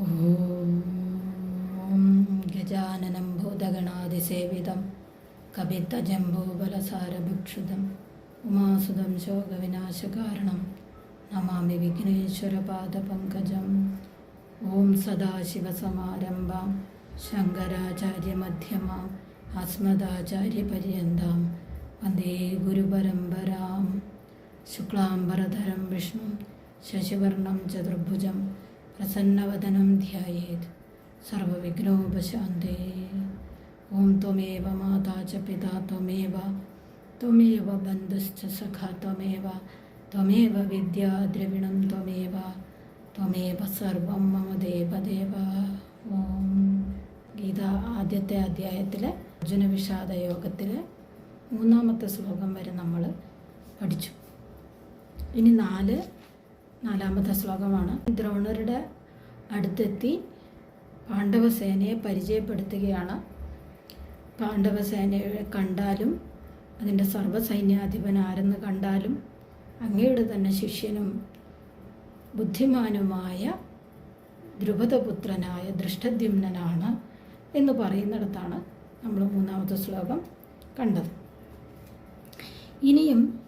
ഓം ഗജാനനം ഭൂതഗണാതിസേവിതം കപിത്തജംബൂബലസാരഭുക്ഷുതം ഉമാസുതം ശോകവിനാശകാരണം നമാമി വിഘ്നേശ്വരപാദപങ്കജം ഓം സദാശിവസമാരംഭാം ശങ്കരാചാര്യമധ്യമാം അസ്മദാചാര്യപര്യന്താം വന്ദേ ഗുരുപരമ്പരാം ശുക്ലാംബരധരം വിഷ്ണു ശശിവർണം ചതുർഭുജം പ്രസന്നവദനം ധ്യായേത്. സർവവിഘ്നോപശാന്തേ. ഓം ത്വമേവ മാതാ ച പിതാ ത്വമേവ. ത്വമേവ ബന്ധശ്ച സഖ ത്വമേവ. ത്വമേവ വിദ്യാ ദ്രവിണം ത്വമേവ. സർവം മമ ദേവദേവ ഓം ഗീത ആദ്യത്തെ അധ്യായത്തിലെ അർജുന വിഷാദ യോഗത്തിലെ മൂന്നാമത്തെ ശ്ലോകം വരെ നമ്മൾ പഠിച്ചു. ഇനി നാല് നാലാമത്തെ ശ്ലോകമാണ്. ദ്രോണരുടെ അടുത്തെത്തി പാണ്ഡവസേനയെ പരിചയപ്പെടുത്തുകയാണ്. പാണ്ഡവസേനയെ കണ്ടാലും അതിന്റെ സർവസൈന്യാധിപൻ ആരെന്ന് കണ്ടാലും അങ്ങയുടെ തന്നെ ശിഷ്യനും ബുദ്ധിമാനുമായ ദ്രുപദപുത്രനായ ദൃഷ്ടദ്യുമ്നനാണ് എന്ന് പറയുന്നിടത്താണ് നമ്മൾ മൂന്നാമത്തെ ശ്ലോകം കണ്ടത്. ഇനിയും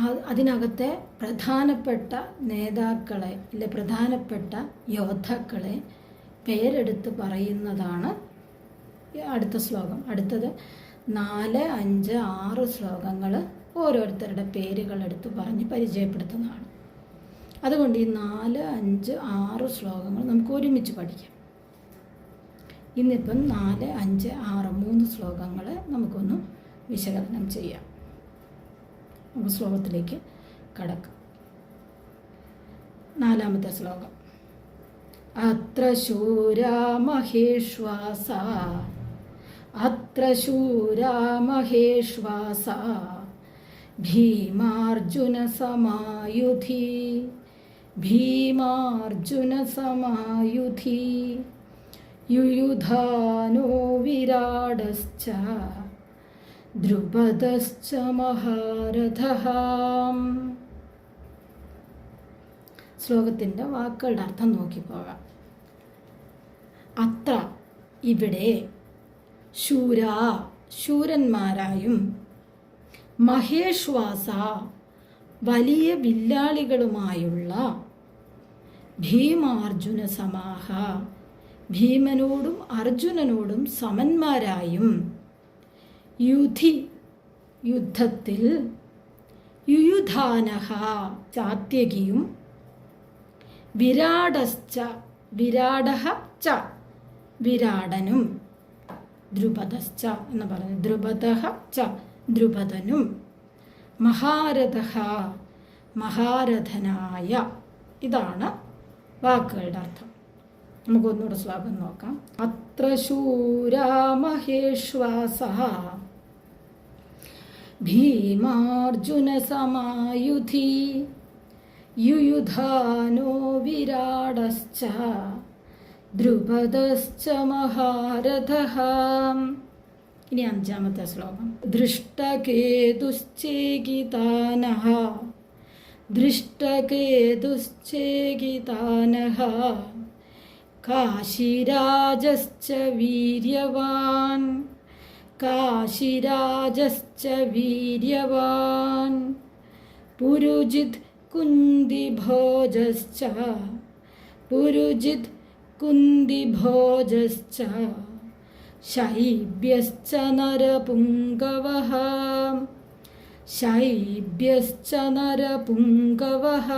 അതിനകത്തെ പ്രധാനപ്പെട്ട നേതാക്കളെ അല്ലെ പ്രധാനപ്പെട്ട യോദ്ധാക്കളെ പേരെടുത്ത് പറയുന്നതാണ് അടുത്ത ശ്ലോകം. അടുത്തത് നാല് അഞ്ച് ആറ് ശ്ലോകങ്ങൾ ഓരോരുത്തരുടെ പേരുകൾ എടുത്ത് പറഞ്ഞ് പരിചയപ്പെടുത്തുന്നതാണ്. അതുകൊണ്ട് ഈ നാല് അഞ്ച് ആറ് ശ്ലോകങ്ങൾ നമുക്ക് ഒരുമിച്ച് പഠിക്കാം. ഇന്നിപ്പം നാല് അഞ്ച് ആറ് മൂന്ന് ശ്ലോകങ്ങൾ നമുക്കൊന്ന് വിശകലനം ചെയ്യാം. നമുക്ക് ശ്ലോകത്തിലേക്ക് കടക്കാം. നാലാമത്തെ ശ്ലോകം. അത്ര ശൂരാ മഹേശ്വാസ അത്ര ശൂരാ മഹേശ്വാസ ഭീമാർജുന സമായുധി ഭീമാർജുന സമായുധി യുയുധാനോ വിരാടശ്ച ദ്രുപദശ്ച മഹാരഥ ശ്ലോകത്തിന്റെ വാക്കുകളുടെ അർത്ഥം നോക്കിപ്പോകാം അത്ര ഇവിടെ ശൂര ശൂരന്മാരായും മഹേശ്വാസ വലിയ വില്ലാളികളുമായുള്ള ഭീമാർജുന സമാഹ ഭീമനോടും അർജുനനോടും സമന്മാരായും യുധി യുദ്ധത്തിൽ യുയുധാനഹ ചാത്യകിയും വിരാടശ്ച വിരാടഹ ച വിരാടനും. ദ്രുപദശ്ച എന്ന് പറഞ്ഞു ദ്രുപദഹ ച ദ്രുപദനും. മഹാരഥ മഹാരഥനായ. ഇതാണ് വാക്കുകളുടെ അർത്ഥം. നമുക്കൊന്നുകൂടെ സ്വാഗതം നോക്കാം. അത്ര ശൂരാ മഹേശ്വാസ ഭീമാർജുന സമായുധി യുയുധാനോ വിരാടശ്ച ദ്രുപദശ്ച മഹാരഥ. ഇനി അഞ്ചാമത്തെ ശ്ലോകം. ദൃഷ്ടകേതുശ്ചേകിതാനഃ ദൃഷ്ടകേതുശ്ചേകിതാനഃ കാശിരാജശ്ച വീര്യവാൻ. കാശിരാജശ്ച വീര്യവാൻ. പുരുജിത് കുന്തിഭോജശ്ച. പുരുജിത് കുന്തിഭോജശ്ച. ശൈബ്യശ്ച നരപുങ്കവഃ ശൈബ്യശ്ച നരപുങ്കവഃ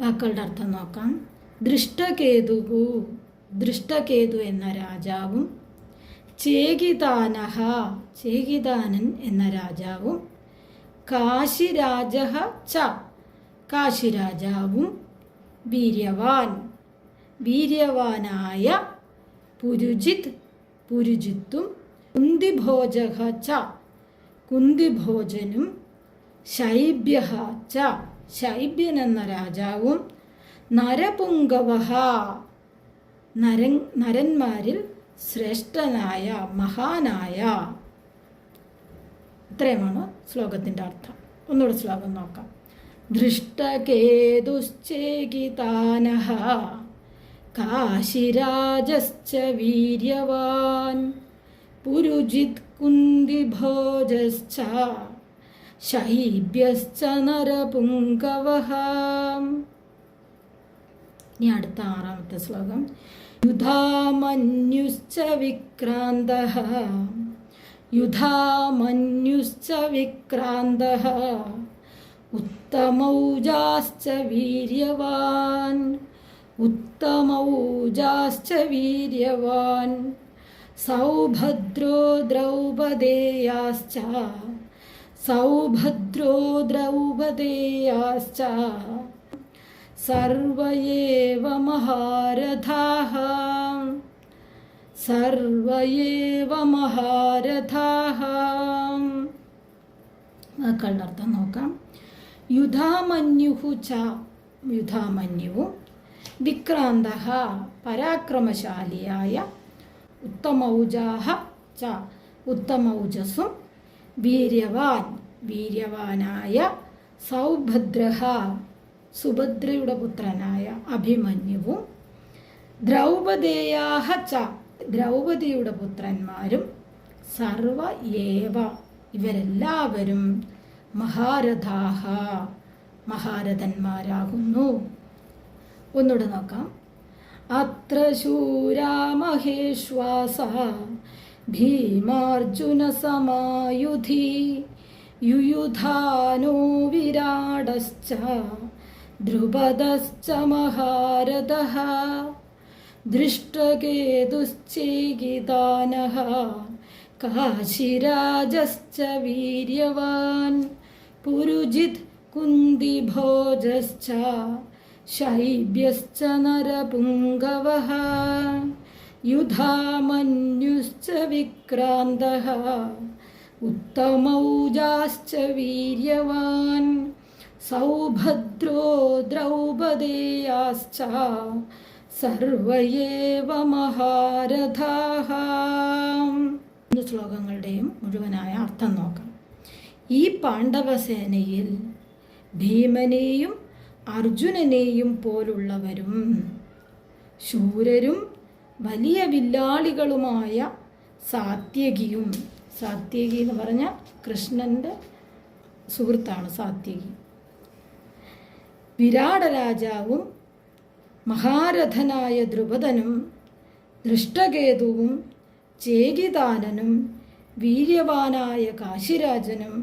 വാക്കുകളുടെ അർത്ഥം നോക്കാം. ദൃഷ്ടകേതുകു ദൃഷ്ടകേതു എന്ന രാജാവും ചേകിതാനഹ ചേകിദാനൻ എന്ന രാജാവും കാശിരാജ ച കാശിരാജാവും വീര്യവാൻ. വീര്യവാനായ പുരുജിത് പുരുജിത്തും കുന്തിഭോജ ച കുന്തിഭോജനും ശൈബ്യ ച. ശൈബ്യൻ എന്ന രാജാവും നരപുങ്കവ നരൻ നരന്മാരിൽ ശ്രേഷ്ഠനായ മഹാനായ. ഇത്രയുമാണ് ശ്ലോകത്തിന്റെ അർത്ഥം. ഒന്നുകൂടെ ശ്ലോകം നോക്കാം. ദൃഷ്ടകേതുശ്ചേകിതാനഃ കാശിരാജശ്ച വീര്യവാൻ പുരുജിത് കുന്തിഭോജശ്ച ശൈബ്യശ്ച നരപുങ്കവഃ ഇനി അടുത്ത ആറാമത്തെ ശ്ലോകം. യുധാമന്യുശ്ച വിക്രാന്തഃ യുധാമന്യുശ്ച വിക്രാന്തഃ ഉത്തമൗജാശ്ച വീര്യവാൻ ഉത്തമൗജാശ്ച വീര്യവാൻ സൗഭദ്രോ ദ്രൗപദേയാശ്ച സൗഭദ്രോ ദ്രൗപദേയാശ്ച സർവ ഏവ മഹാരഥാः സർവ ഏവ മഹാരഥാः വാക്കുകളുടെ അർത്ഥം നോക്കാം യുധാമന്യുഹു ച യുധാമന്യുവും വിക്രാന്ത പരാക്രമശാലിയായ ഉത്തമൗജാഹ ച ഉത്തമൗജസ്സും വീര്യവാൻ വീര്യവാനായ സൗഭദ്രഹ സുഭദ്രയുടെ പുത്രനായ അഭിമന്യുവും ദ്രൗപദേയാഹ ച ദ്രൗപദിയുടെ പുത്രന്മാരും സർവ ഏവ ഇവരെല്ലാവരും മഹാരഥാഹ മഹാരഥന്മാരാകുന്നു. ഒന്നുകൂടെ നോക്കാം. അത്ര ശൂരാമഹേശ്വാസ ഭീമാർജുന സമായുധി യുയുധാനോ വിരാടശ്ച ദ്രുപദശ്ച മഹാരഥഃ ദൃഷ്ടകേതുശ്ചേകിതാനഃ കാശിരാജശ്ച വീര്യവാൻ പുരുജിത് കുന്തിഭോജശ്ച ശൈബ്യശ്ച നരപുങ്കവഃ യുധാമന്യുശ്ച വിക്രാന്തः उत्तमौजाश्च वीर्यवान् സൗഭദ്രോ ദ്രൗപദേയാശ്ച സർവയേവ മഹാരഥാഹ ശ്ലോകങ്ങളുടെയും മുഴുവനായ അർത്ഥം നോക്കാം. ഈ പാണ്ഡവസേനയിൽ ഭീമനെയും അർജുനനെയും പോലുള്ളവരും ശൂരരും വലിയ വില്ലാളികളുമായ സാത്യകിയും സാത്യകി എന്ന് പറഞ്ഞാൽ കൃഷ്ണന്റെ സുഹൃത്താണ് സാത്യകി. വിരാട രാജാവും മഹാരഥനായ ദ്രുപദനും ദൃഷ്ടകേതുവും ചേകിദാനനും വീര്യവാനായ കാശിരാജനും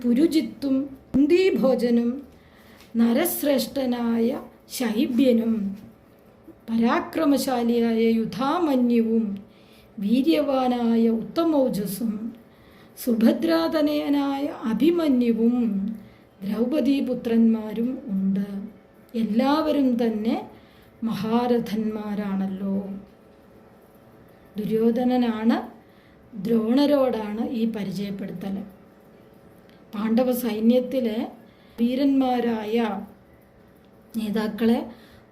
പുരുജിത്തും കുന്തിഭോജനും നരശ്രേഷ്ഠനായ ശൈബ്യനും പരാക്രമശാലിയായ യുധാമന്യുവും വീര്യവാനായ ഉത്തമോജസ്സും സുഭദ്രാതനയനായ അഭിമന്യുവും ദ്രൗപദീപുത്രന്മാരും ഉണ്ട്. എല്ലാവരും തന്നെ മഹാരഥന്മാരാണല്ലോ. ദുര്യോധനനാണ് ദ്രോണരോടാണ് ഈ പരിചയപ്പെടുത്തൽ. പാണ്ഡവ സൈന്യത്തിലെ വീരന്മാരായ നേതാക്കളെ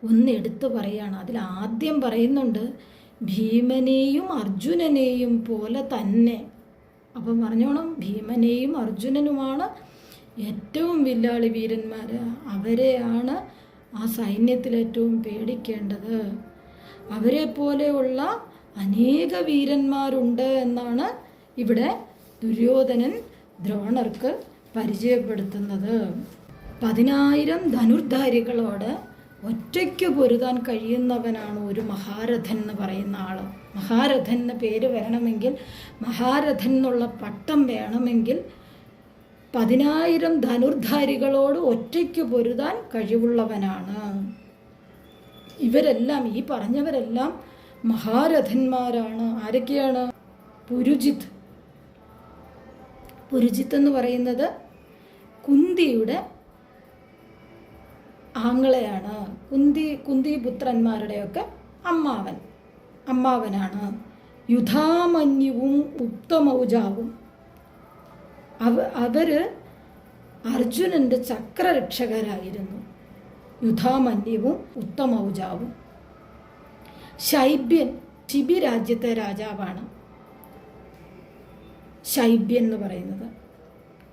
ഒന്ന് എടുത്തു പറയുകയാണ് അതിൽ ആദ്യം പറയുന്നുണ്ട് ഭീമനെയും അർജുനനെയും പോലെ തന്നെ. അപ്പം പറഞ്ഞോണം ഭീമനെയും അർജുനനുമാണ് ഏറ്റവും വില്ലാളി വീരന്മാർ അവരെയാണ് ആ സൈന്യത്തിൽ ഏറ്റവും പേടിക്കേണ്ടത്. അവരെ പോലെയുള്ള അനേക വീരന്മാരുണ്ട് എന്നാണ് ഇവിടെ ദുര്യോധനൻ ദ്രോണർക്ക് പരിചയപ്പെടുത്തുന്നത്. പതിനായിരം ധനുർധാരികളോട് ഒറ്റയ്ക്ക് പൊരുതാൻ കഴിയുന്നവനാണ് ഒരു മഹാരഥൻ എന്ന് പറയുന്ന ആൾ മഹാരഥൻ എന്ന പേര് വരണമെങ്കിൽ മഹാരഥൻ എന്നുള്ള പട്ടം വേണമെങ്കിൽ പതിനായിരം ധനുർധാരികളോട് ഒറ്റയ്ക്ക് പൊരുതാൻ കഴിവുള്ളവനാണ്. ഇവരെല്ലാം ഈ പറഞ്ഞവരെല്ലാം മഹാരഥന്മാരാണ്. ആരൊക്കെയാണ്? പുരുജിത്ത്. പുരുജിത്ത് എന്ന് പറയുന്നത് കുന്തിയുടെ ആങ്ങളെയാണ്. കുന്തി കുന്തി പുത്രന്മാരുടെയൊക്കെ അമ്മാവൻ. അമ്മാവനാണ്. യുധാമന്യുവും ഉത്തമൗജാവും. അവ അവർ അർജുനന്റെ ചക്രരക്ഷകരായിരുന്നു. യുധാമന്യവും ഉത്തമൗജാവും. ശൈബ്യൻ ശിബി രാജ്യത്തെ രാജാവാണ്. ശൈബ്യൻ എന്ന് പറയുന്നത്.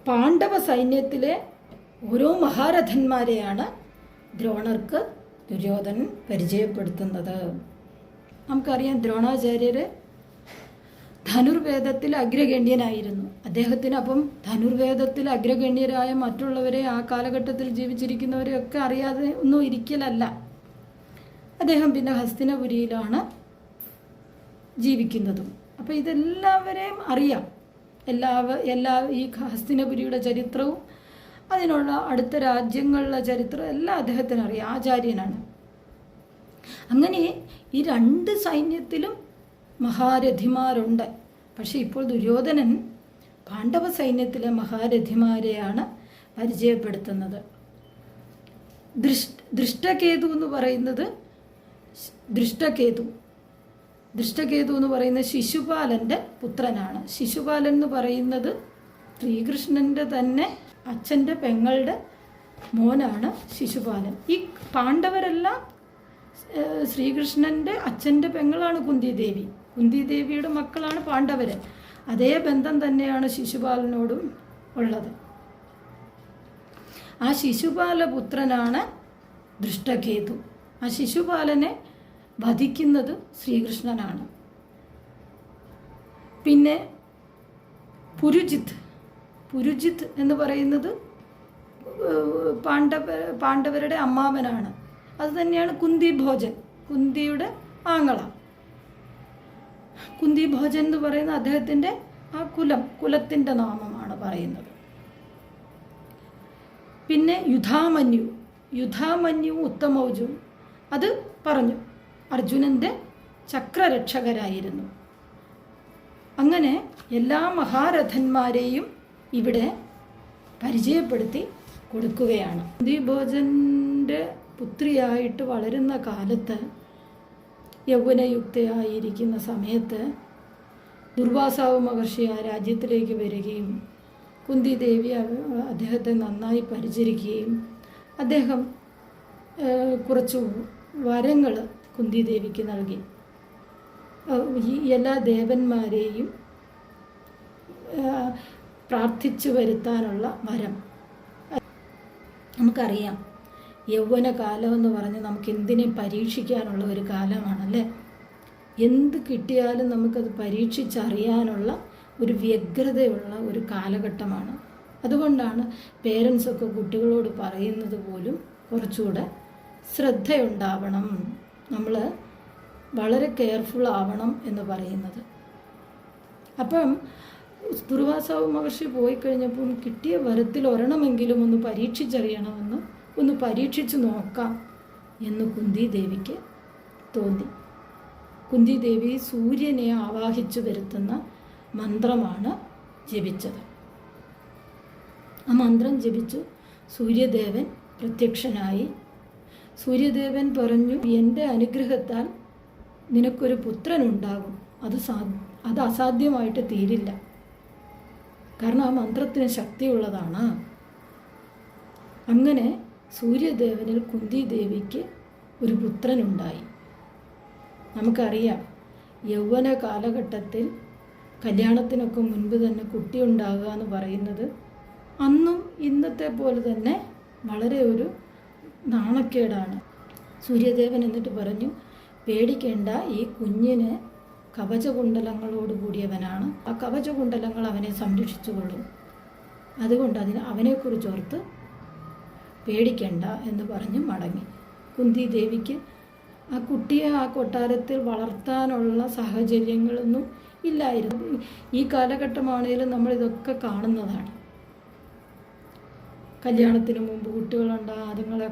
പാണ്ഡവ സൈന്യത്തിലെ ഓരോ മഹാരഥന്മാരെയാണ് ദ്രോണർക്ക് ദുര്യോധനൻ പരിചയപ്പെടുത്തുന്നത്. നമുക്കറിയാം ദ്രോണാചാര്യർ ധനുർവേദത്തിൽ അഗ്രഗണ്യനായിരുന്നു. അദ്ദേഹത്തിന് അപ്പം ധനുർവേദത്തിൽ അഗ്രഗണ്യരായ മറ്റുള്ളവരെ ആ കാലഘട്ടത്തിൽ ജീവിച്ചിരിക്കുന്നവരെയൊക്കെ അറിയാതെ ഒന്നും ഇരിക്കലല്ല. അദ്ദേഹം പിന്നെ ഹസ്തിനപുരിയിലാണ് ജീവിക്കുന്നതും. അപ്പോൾ ഇതെല്ലാവരെയും അറിയാം. എല്ലാ എല്ലാ ഈ ഹസ്തിനപുരിയുടെ ചരിത്രവും അതിനുള്ള അടുത്ത രാജ്യങ്ങളിലെ ചരിത്രം എല്ലാം അദ്ദേഹത്തിന് അറിയാം. ആചാര്യനാണ്. അങ്ങനെ ഈ രണ്ട് സൈന്യത്തിലും മഹാരഥിമാരുണ്ട്. പക്ഷേ ഇപ്പോൾ ദുര്യോധനൻ പാണ്ഡവ സൈന്യത്തിലെ മഹാരഥിമാരെയാണ് പരിചയപ്പെടുത്തുന്നത്. ദൃഷ്ട ദൃഷ്ടകേതു എന്ന് പറയുന്നത് ദൃഷ്ടകേതു. ദൃഷ്ടകേതു എന്ന് പറയുന്ന ശിശുപാലന്റെ പുത്രനാണ്. ശിശുപാലൻ എന്ന് പറയുന്നത് ശ്രീകൃഷ്ണന്റെ തന്നെ അച്ഛന്റെ പെങ്ങളുടെ മോനാണ് ശിശുപാലൻ. ഈ പാണ്ഡവരെല്ലാം ശ്രീകൃഷ്ണന്റെ അച്ഛന്റെ പെങ്ങളാണ് കുന്തിദേവി. കുന്തിദേവിയുടെ മക്കളാണ് പാണ്ഡവര്. അതേ ബന്ധം തന്നെയാണ് ശിശുപാലനോടും ഉള്ളത്. ആ ശിശുപാലപുത്രനാണ് ദൃഷ്ടകേതു. ആ ശിശുപാലനെ വധിക്കുന്നത് ശ്രീകൃഷ്ണനാണ്. പിന്നെ പുരുജിത്ത്. പുരുജിത്ത് എന്ന് പറയുന്നത് പാണ്ഡവ പാണ്ഡവരുടെ അമ്മാവനാണ്. അത് തന്നെയാണ് കുന്തി ഭോജൻ കുന്തിയുടെ ആങ്ങള. കുന്തി ഭോജൻ എന്ന് പറയുന്ന അദ്ദേഹത്തിന്റെ ആ കുലം കുലത്തിന്റെ നാമമാണ് പറയുന്നത്. പിന്നെ യുധാമന്യു യുധാമന്യു ഉത്തമൗജു അത് പറഞ്ഞു. അർജുനന്റെ ചക്രരക്ഷകരായിരുന്നു. അങ്ങനെ എല്ലാ മഹാരഥന്മാരെയും ഇവിടെ പരിചയപ്പെടുത്തി കൊടുക്കുകയാണ്. കുന്തിഭോജന്റെ പുത്രിയായിട്ട് വളരുന്ന കാലത്ത് യൗവനയുക്തയായിരിക്കുന്ന സമയത്ത് ദുർവാസാവ് മഹർഷി ആ രാജ്യത്തിലേക്ക് വരികയും കുന്തി ദേവി അദ്ദേഹത്തെ നന്നായി പരിചരിക്കുകയും അദ്ദേഹം കുറച്ച് വരങ്ങൾ കുന്തി ദേവിക്ക് നൽകി ഈ എല്ലാ ദേവന്മാരെയും പ്രാർത്ഥിച്ചു വരുത്താനുള്ള വരം. നമുക്കറിയാം. യൗവന കാലം എന്ന് പറഞ്ഞ് നമുക്ക് എന്തിനെ പരീക്ഷിക്കാനുള്ള ഒരു കാലമാണല്ലേ? എന്ത് കിട്ടിയാലും നമുക്കത് പരീക്ഷിച്ചറിയാനുള്ള ഒരു വ്യഗ്രതയുള്ള ഒരു കാലഘട്ടമാണ്. അതുകൊണ്ടാണ് പേരൻസൊക്കെ കുട്ടികളോട് പറയുന്നത് പോലും കുറച്ചുകൂടെ ശ്രദ്ധയുണ്ടാവണം. നമ്മൾ വളരെ കെയർഫുൾ ആവണം എന്ന് പറയുന്നത്. അപ്പം ദുർവാസാവ് മഹർഷി പോയി കഴിഞ്ഞപ്പം കിട്ടിയ വരത്തിൽ ഒരെണ്ണമെങ്കിലും ഒന്ന് പരീക്ഷിച്ചറിയണമെന്ന് ഒന്ന് പരീക്ഷിച്ചു നോക്കാം എന്ന് കുന്തി ദേവിക്ക് തോന്നി. കുന്തി ദേവി സൂര്യനെ ആവാഹിച്ചു വരുത്തുന്ന മന്ത്രമാണ് ജപിച്ചത്. ആ മന്ത്രം ജപിച്ചു സൂര്യദേവൻ പ്രത്യക്ഷനായി. സൂര്യദേവൻ പറഞ്ഞു എന്റെ അനുഗ്രഹത്താൽ നിനക്കൊരു പുത്രൻ ഉണ്ടാകും അത് സാ അത് അസാധ്യമായിട്ട് തീരില്ല. കാരണം ആ മന്ത്രത്തിന് ശക്തിയുള്ളതാണ്. അങ്ങനെ സൂര്യദേവനിൽ കുന്തി ദേവിക്ക് ഒരു പുത്രനുണ്ടായി. നമുക്കറിയാം യൗവന കാലഘട്ടത്തിൽ കല്യാണത്തിനൊക്കെ മുൻപ് തന്നെ കുട്ടി ഉണ്ടാകുക എന്ന് പറയുന്നത് അന്നും ഇന്നത്തെ പോലെ തന്നെ വളരെ ഒരു നാണക്കേടാണ്. സൂര്യദേവൻ എന്നിട്ട് പറഞ്ഞു പേടിക്കേണ്ട ഈ കുഞ്ഞിന് കവചകുണ്ടലങ്ങളോട് കൂടിയവനാണ്. ആ കവചകുണ്ടലങ്ങൾ അവനെ സംരക്ഷിച്ചുകൊള്ളും. അതുകൊണ്ട് അതിന് അവനെക്കുറിച്ച് ഓർത്ത് പേടിക്കണ്ട എന്ന് പറഞ്ഞ് മടങ്ങി. കുന്തി ദേവിക്ക് ആ കുട്ടിയെ ആ കൊട്ടാരത്തിൽ വളർത്താനുള്ള സാഹചര്യങ്ങളൊന്നും ഇല്ലായിരുന്നു. ഈ കാലഘട്ടമാണെങ്കിലും നമ്മൾ ഇതൊക്കെ കാണുന്നതാണ്. കല്യാണത്തിന് മുമ്പ് കുട്ടികളുണ്ടാ അതുങ്ങളെ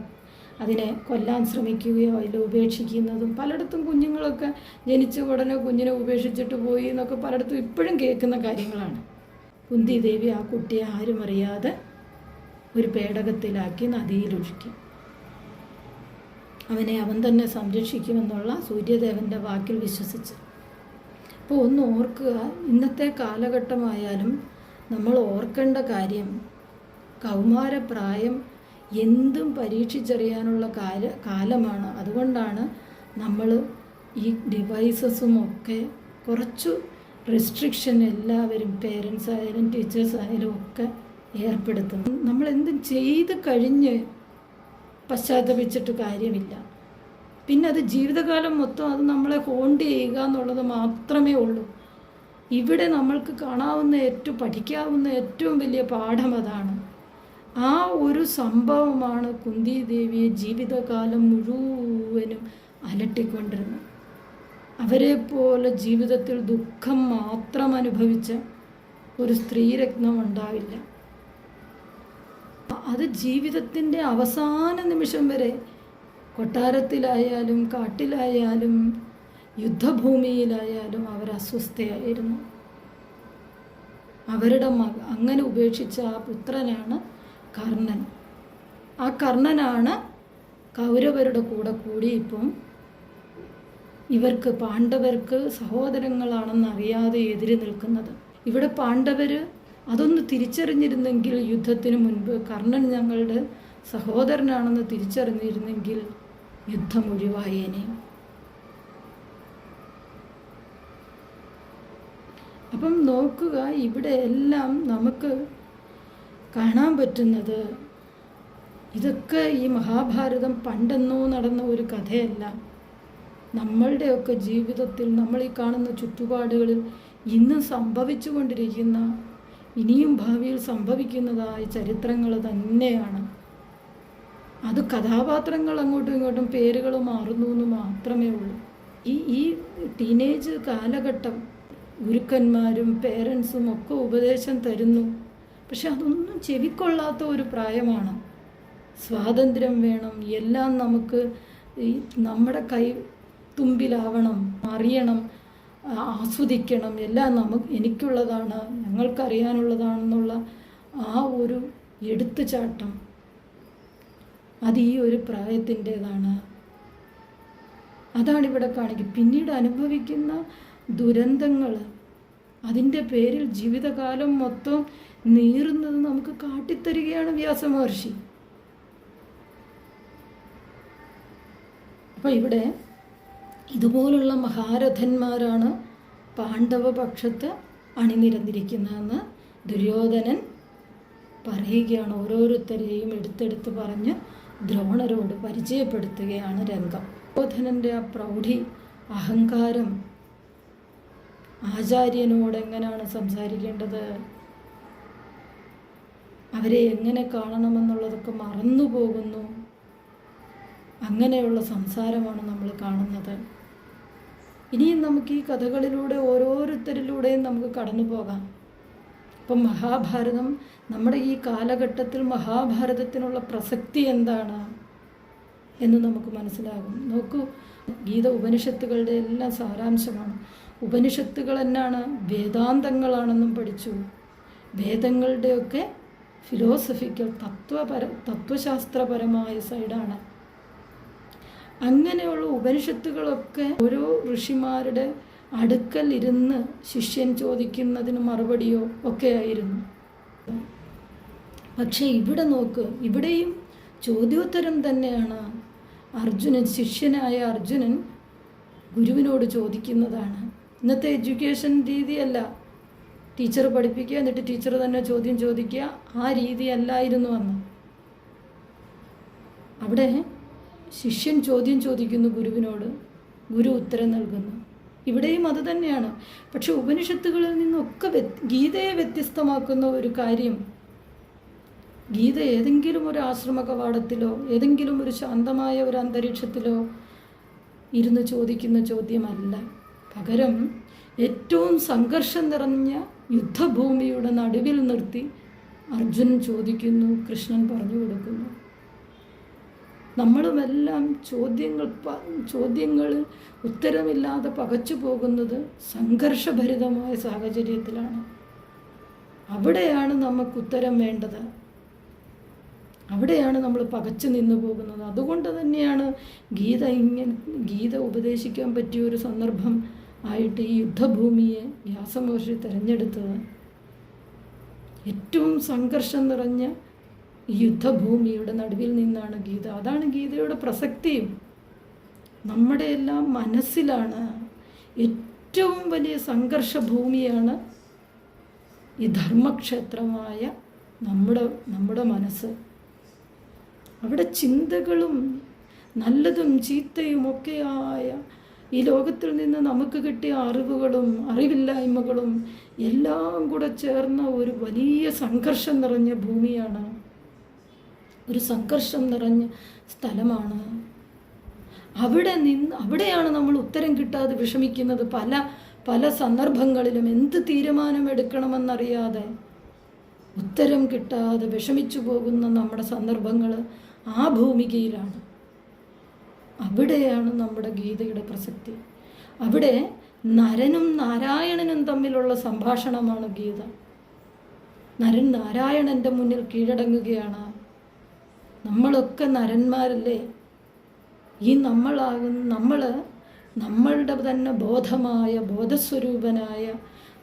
അതിനെ കൊല്ലാൻ ശ്രമിക്കുകയോ അതിൽ ഉപേക്ഷിക്കുന്നതും പലയിടത്തും കുഞ്ഞുങ്ങളൊക്കെ ജനിച്ച ഉടനെ കുഞ്ഞിനെ ഉപേക്ഷിച്ചിട്ട് പോയി എന്നൊക്കെ പലയിടത്തും ഇപ്പോഴും കേൾക്കുന്ന കാര്യങ്ങളാണ്. കുന്തി ദേവി ആ കുട്ടിയെ ആരും അറിയാതെ ഒരു പേടകത്തിലാക്കി നദിയിലൊഴുക്കി. അവനെ അവൻ തന്നെ സംരക്ഷിക്കുമെന്നുള്ള സൂര്യദേവന്റെ വാക്കിൽ വിശ്വസിച്ച്. അപ്പോൾ ഒന്ന് ഓർക്കുക ഇന്നത്തെ കാലഘട്ടമായാലും നമ്മൾ ഓർക്കേണ്ട കാര്യം കൗമാരപ്രായം എന്തും പരീക്ഷിച്ചറിയാനുള്ള കാല കാലമാണ്. അതുകൊണ്ടാണ് നമ്മൾ ഈ ഡിവൈസസും ഒക്കെ കുറച്ച് റെസ്ട്രിക്ഷൻ എല്ലാവരും പേരൻസ് ആയാലും ടീച്ചേഴ്സ് ആയാലും ഒക്കെ ഏർപ്പെടുത്തുന്നു നമ്മൾ എന്തും ചെയ്ത് കഴിഞ്ഞ് പശ്ചാത്തപിച്ചിട്ട് കാര്യമില്ല. പിന്നെ അത് ജീവിതകാലം മൊത്തം അത് നമ്മളെ ഹോണ്ട് ചെയ്യുക എന്നുള്ളത് മാത്രമേ ഉള്ളൂ. ഇവിടെ നമ്മൾക്ക് കാണാവുന്ന ഏറ്റവും പഠിക്കാവുന്ന ഏറ്റവും വലിയ പാഠം അതാണ്. ആ ഒരു സംഭവമാണ് കുന്തി ദേവിയെ ജീവിതകാലം മുഴുവനും അലട്ടിക്കൊണ്ടിരുന്നത്. അവരെ പോലെ ജീവിതത്തിൽ ദുഃഖം മാത്രം അനുഭവിച്ച ഒരു സ്ത്രീരത്നം ഉണ്ടാവില്ല. അത് ജീവിതത്തിന്റെ അവസാന നിമിഷം വരെ കൊട്ടാരത്തിലായാലും കാട്ടിലായാലും യുദ്ധഭൂമിയിലായാലും അവർ അസ്വസ്ഥയായിരുന്നു. അവരുടെ മക അങ്ങനെ ഉപേക്ഷിച്ച ആ പുത്രനാണ് കർണൻ. ആ കർണനാണ് കൗരവരുടെ കൂടെ കൂടി ഇപ്പം ഇവർക്ക് പാണ്ഡവർക്ക് സഹോദരങ്ങളാണെന്ന് അറിയാതെ എതിരി നിൽക്കുന്നത്. ഇവിടെ പാണ്ഡവർ അതൊന്ന് തിരിച്ചറിഞ്ഞിരുന്നെങ്കിൽ യുദ്ധത്തിന് മുൻപ് കർണൻ ഞങ്ങളുടെ സഹോദരനാണെന്ന് തിരിച്ചറിഞ്ഞിരുന്നെങ്കിൽ യുദ്ധം ഒഴിവായേനെ. അപ്പം നോക്കുക ഇവിടെ എല്ലാം നമുക്ക് കാണാൻ പറ്റുന്നത് ഇതൊക്കെ ഈ മഹാഭാരതം പണ്ടെന്നോ നടന്ന ഒരു കഥയല്ല. നമ്മളുടെയൊക്കെ ജീവിതത്തിൽ നമ്മൾ ഈ കാണുന്ന ചുറ്റുപാടുകളിൽ ഇന്ന് സംഭവിച്ചു കൊണ്ടിരിക്കുന്ന ഇനിയും ഭാവിയിൽ സംഭവിക്കുന്നതായ ചരിത്രങ്ങൾ തന്നെയാണ്. അത് കഥാപാത്രങ്ങൾ അങ്ങോട്ടും ഇങ്ങോട്ടും പേരുകൾ മാറുന്നു എന്ന് മാത്രമേ ഉള്ളൂ. ഈ ഈ ടീനേജ് കാലഘട്ടം ഗുരുക്കന്മാരും പേരൻസും ഒക്കെ ഉപദേശം തരുന്നു. പക്ഷെ അതൊന്നും ചെവിക്കൊള്ളാത്ത ഒരു പ്രായമാണ്. സ്വാതന്ത്ര്യം വേണം എല്ലാം നമുക്ക് നമ്മുടെ കൈ തുമ്പിലാവണം അറിയണം ആസ്വദിക്കണം. എല്ലാം നമുക്ക് എനിക്കുള്ളതാണ് ഞങ്ങൾക്കറിയാനുള്ളതാണെന്നുള്ള ആ ഒരു എടുത്തുചാട്ടം അത് ഈ ഒരു പ്രായത്തിന്റെതാണ്. അതാണ് ഇവിടെ കാണിക്കുക. പിന്നീട് അനുഭവിക്കുന്ന ദുരന്തങ്ങൾ അതിന്റെ പേരിൽ ജീവിതകാലം മൊത്തം നീറുന്നത് നമുക്ക് കാട്ടിത്തരികയാണ് വ്യാസമഹർഷി. അപ്പോൾ ഇവിടെ ഇതുപോലുള്ള മഹാരഥന്മാരാണ് പാണ്ഡവ പക്ഷത്ത് അണിനിരന്നിരിക്കുന്നതെന്ന് ദുര്യോധനൻ പറയുകയാണ്. ഓരോരുത്തരെയും എടുത്തെടുത്ത് പറഞ്ഞ് ദ്രോണരോട് പരിചയപ്പെടുത്തുകയാണ് രംഗം. ദുര്യോധനന്റെ ആ പ്രൗഢി അഹങ്കാരം ആചാര്യനോട് എങ്ങനെയാണ് സംസാരിക്കേണ്ടത്? അവരെ എങ്ങനെ കാണണമെന്നുള്ളതൊക്കെ മറന്നു പോകുന്നു അങ്ങനെയുള്ള സംസാരമാണ് നമ്മൾ കാണുന്നത്. ഇനിയും നമുക്ക് ഈ കഥകളിലൂടെ ഓരോരുത്തരിലൂടെയും നമുക്ക് കടന്നു പോകാം. ഇപ്പം മഹാഭാരതം നമ്മുടെ ഈ കാലഘട്ടത്തിൽ മഹാഭാരതത്തിനുള്ള പ്രസക്തി എന്താണ് എന്ന് നമുക്ക് മനസ്സിലാകും. നോക്കൂ ഗീത ഉപനിഷത്തുകളുടെ എല്ലാം സാരാംശമാണ്. ഉപനിഷത്തുകൾ എന്നാണ് വേദാന്തങ്ങളാണെന്നും പഠിച്ചു. വേദങ്ങളുടെയൊക്കെ ഫിലോസഫിക്കൽ തത്വപര തത്വശാസ്ത്രപരമായ സൈഡാണ് അങ്ങനെയുള്ള ഉപനിഷത്തുകളൊക്കെ ഓരോ ഋഷിമാരുടെ അടുക്കൽ ഇരുന്ന് ശിഷ്യൻ ചോദിക്കുന്നതിന് മറുപടിയോ ഒക്കെ ആയിരുന്നു. പക്ഷേ ഇവിടെ നോക്ക് ഇവിടെയും ചോദ്യോത്തരം തന്നെയാണ്. അർജുനൻ ശിഷ്യനായ അർജുനൻ ഗുരുവിനോട് ചോദിക്കുന്നതാണ്. ഇന്നത്തെ എഡ്യൂക്കേഷൻ രീതിയല്ല. ടീച്ചർ പഠിപ്പിക്കുക എന്നിട്ട് ടീച്ചർ തന്നെ ചോദ്യം ചോദിക്കുക ആ രീതിയല്ലായിരുന്നു അന്ന്. അവിടെ ശിഷ്യൻ ചോദ്യം ചോദിക്കുന്നു ഗുരുവിനോട്. ഗുരു ഉത്തരം നൽകുന്നു. ഇവിടെയും അത് തന്നെയാണ്. പക്ഷെ ഉപനിഷത്തുകളിൽ നിന്നൊക്കെ ഗീതയെ വ്യത്യസ്തമാക്കുന്ന ഒരു കാര്യം ഗീത ഏതെങ്കിലും ഒരു ആശ്രമ കവാടത്തിലോ ഏതെങ്കിലും ഒരു ശാന്തമായ ഒരു അന്തരീക്ഷത്തിലോ ഇരുന്ന് ചോദിക്കുന്ന ചോദ്യമല്ല. പകരം ഏറ്റവും സംഘർഷം നിറഞ്ഞ യുദ്ധഭൂമിയുടെ നടുവിൽ നിർത്തി അർജുനൻ ചോദിക്കുന്നു കൃഷ്ണൻ പറഞ്ഞു കൊടുക്കുന്നു. നമ്മളുമെല്ലാം ചോദ്യങ്ങൾ ചോദ്യങ്ങൾ ഉത്തരമില്ലാതെ പകച്ചു പോകുന്നത് സംഘർഷഭരിതമായ സാഹചര്യത്തിലാണ്. അവിടെയാണ് നമുക്ക് ഉത്തരം വേണ്ടത്. അവിടെയാണ് നമ്മൾ പകച്ചു നിന്നു പോകുന്നത്. അതുകൊണ്ട് തന്നെയാണ് ഗീത ഇങ്ങനെ ഗീത ഉപദേശിക്കാൻ പറ്റിയ ഒരു സന്ദർഭം ആയിട്ട് ഈ യുദ്ധഭൂമിയെ വ്യാസമഹർഷി തിരഞ്ഞെടുത്തത്. ഏറ്റവും സംഘർഷം നിറഞ്ഞ യുദ്ധഭൂമിയുടെ നടുവിൽ നിന്നാണ് ഗീത. അതാണ് ഗീതയുടെ പ്രസക്തിയും. നമ്മുടെ എല്ലാം മനസ്സിലാണ് ഏറ്റവും വലിയ സംഘർഷ ഭൂമിയാണ് ഈ ധർമ്മക്ഷേത്രമായ നമ്മുടെ നമ്മുടെ മനസ്സ്. അവിടെ ചിന്തകളും നല്ലതും ചീത്തയും ഒക്കെയായ ഈ ലോകത്തിൽ നിന്ന് നമുക്ക് കിട്ടിയ അറിവുകളും അറിവില്ലായ്മകളും എല്ലാം കൂടെ ചേർന്ന ഒരു വലിയ സംഘർഷം നിറഞ്ഞ ഭൂമിയാണ് ഒരു സംഘർഷം നിറഞ്ഞ സ്ഥലമാണ്. അവിടെ നിന്ന് അവിടെയാണ് നമ്മൾ ഉത്തരം കിട്ടാതെ വിഷമിക്കുന്നത്. പല പല സന്ദർഭങ്ങളിലും എന്ത് തീരുമാനമെടുക്കണമെന്നറിയാതെ ഉത്തരം കിട്ടാതെ വിഷമിച്ചു പോകുന്ന നമ്മുടെ സന്ദർഭങ്ങൾ ആ ഭൂമികയിലാണ്. അവിടെയാണ് നമ്മുടെ ഗീതയുടെ പ്രസക്തി. അവിടെ നരനും നാരായണനും തമ്മിലുള്ള സംഭാഷണമാണ് ഗീത. നരൻ നാരായണന്റെ മുന്നിൽ കീഴടങ്ങുകയാണ് നമ്മളൊക്കെ നരന്മാരല്ലേ? ഈ നമ്മളാകുന്ന നമ്മൾ നമ്മളുടെ തന്നെ ബോധമായ ബോധസ്വരൂപനായ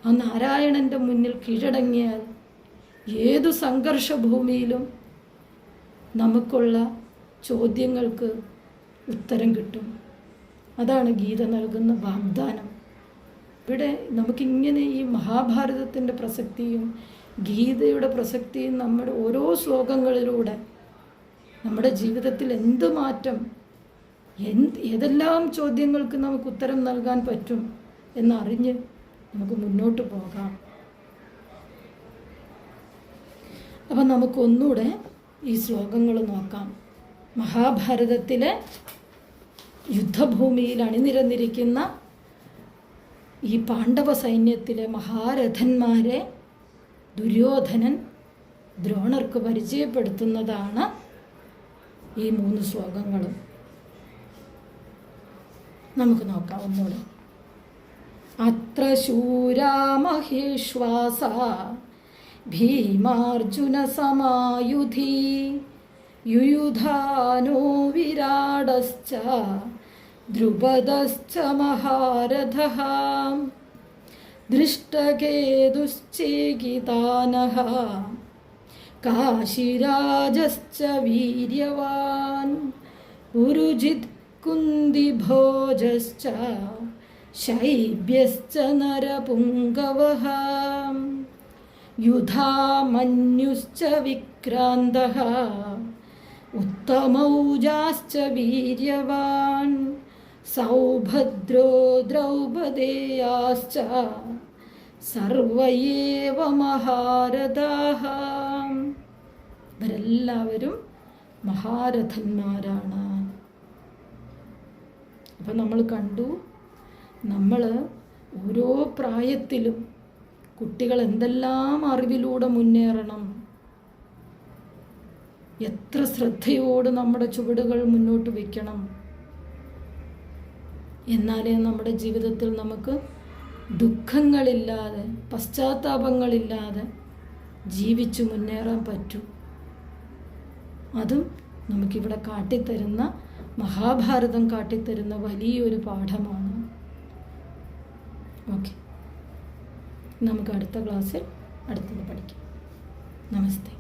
ആ നാരായണന്റെ മുന്നിൽ കീഴടങ്ങിയാൽ ഏതു സംഘർഷഭൂമിയിലും നമുക്കുള്ള ചോദ്യങ്ങൾക്ക് ഉത്തരം കിട്ടും. അതാണ് ഗീത നൽകുന്ന വാഗ്ദാനം. ഇവിടെ നമുക്കിങ്ങനെ ഈ മഹാഭാരതത്തിന്റെ പ്രസക്തിയും ഗീതയുടെ പ്രസക്തിയും നമ്മുടെ ഓരോ ശ്ലോകങ്ങളിലൂടെ നമ്മുടെ ജീവിതത്തിൽ എന്ത് മാറ്റം? എന്ത് ഏതെല്ലാം ചോദ്യങ്ങൾക്ക് നമുക്ക് ഉത്തരം നൽകാൻ പറ്റും എന്നറിഞ്ഞ് നമുക്ക് മുന്നോട്ട് പോകാം. അപ്പം നമുക്കൊന്നുകൂടെ ഈ ശ്ലോകങ്ങൾ നോക്കാം. മഹാഭാരതത്തിലെ യുദ്ധഭൂമിയിൽ അണിനിരന്നിരിക്കുന്ന ഈ പാണ്ഡവ സൈന്യത്തിലെ മഹാരഥന്മാരെ ദുര്യോധനൻ ദ്രോണർക്ക് പരിചയപ്പെടുത്തുന്നതാണ് ഈ മൂന്ന് ശ്ലോകങ്ങളും നമുക്ക് നോക്കാം ഒന്നുകൂടെ. അത്ര ശൂരാമഹിശ്വാസ ഭീമാർജുന സമായുധി യുയുധാനോ വിരാടശ്ച ദ്രുപദശ്ച മഹാരഥ ദൃഷ്ടകേതുശ്ചേകിതാനः കാശിരാജശ്ച വീര്യവാൻ. ഉരുജിത് കുന്തിഭോജശ്ച ശൈഭ്യശ്ച നരപുങ്കവഃ യുധാമന്യുശ്ച വിക്രാന്തഃ ഉത്തമൗജാശ്ച വീര്യവാൻ. സൗഭദ്രോ ദ്രൗപദേയാശ്ച സർവയേവ മഹാരഥാः ഇവരെല്ലാവരും മഹാരഥന്മാരാണ്. അപ്പം നമ്മൾ കണ്ടു നമ്മൾ ഓരോ പ്രായത്തിലും കുട്ടികൾ എന്തെല്ലാം അറിവിലൂടെ മുന്നേറണം. എത്ര ശ്രദ്ധയോട് നമ്മുടെ ചുവടുകൾ മുന്നോട്ട് വയ്ക്കണം എന്നാലേ നമ്മുടെ ജീവിതത്തിൽ നമുക്ക് ദുഃഖങ്ങളില്ലാതെ പശ്ചാത്താപങ്ങളില്ലാതെ ജീവിച്ചു മുന്നേറാൻ പറ്റൂ. അതും നമുക്കിവിടെ കാട്ടിത്തരുന്ന മഹാഭാരതം കാട്ടിത്തരുന്ന വലിയൊരു പാഠമാണ്. ഓക്കെ നമുക്ക് അടുത്ത ക്ലാസ്സിൽ അടുത്തത് പഠിക്കാം. നമസ്തേ.